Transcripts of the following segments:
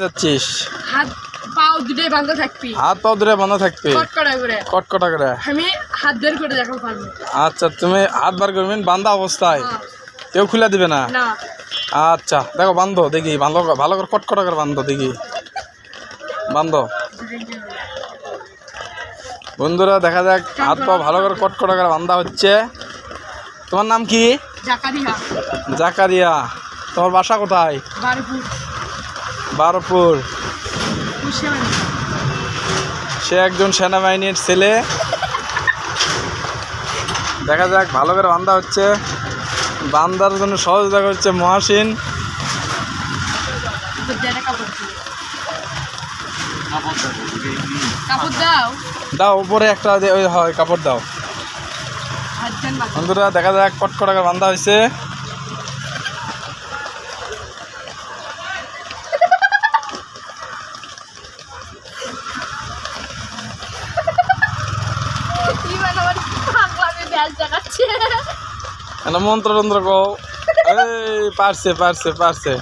যাচ্ছিস? হাত পাও দুটোই বান্ধা থাকবি। হাত পা দূরে বন্ধ থাকবে? কটকটা করে। কটকটা করে? আমি হাত বের করে দেখাতে পারব। আচ্ছা তুমি হাত বার করবেন বান্ধা অবস্থায়? হ্যাঁ। কেউ খুলে দিবে না? না। আচ্ছা দেখো বান্ধো দেখি ভালো ভালো করে কটকটা করে বান্ধো দেখি। বান্ধো। বন্ধুরা দেখা যাক হাত পা ভালো করে কটকটা করে বান্ধা হচ্ছে। তোমার নাম কি? জাকারিয়া। জাকারিয়া। তোমার বাসা কোথায়? বারপুর বারোপুর। সে একজন সেনাবাহিনীর ছেলে। দেখা যাক, ভালো করে বান্ধা হচ্ছে। বান্ধার জন্য সহযোগিতা করছে মহাসিন। দেড় কাপড় দিও। উপরে একটা হয়, কাপড় দাও। বন্ধুরা, দেখা যাক কটকটা করে বান্ধা হয়েছে দেখাচ্ছে মন্ত্র তন্ত্র কও। এই পারছে পারছে পারছে।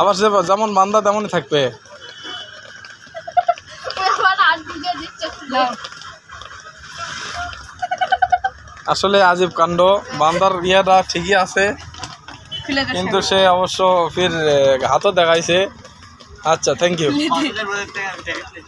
আবার সে যেমন বান্দা তেমনই থাকবে। আসলে আজীব কাণ্ড। বান্দার ইয়েটা ঠিকই আছে। কিন্তু সে অবশ্য ফির হাতও দেখাইছে। আচ্ছা থ্যাংক ইউ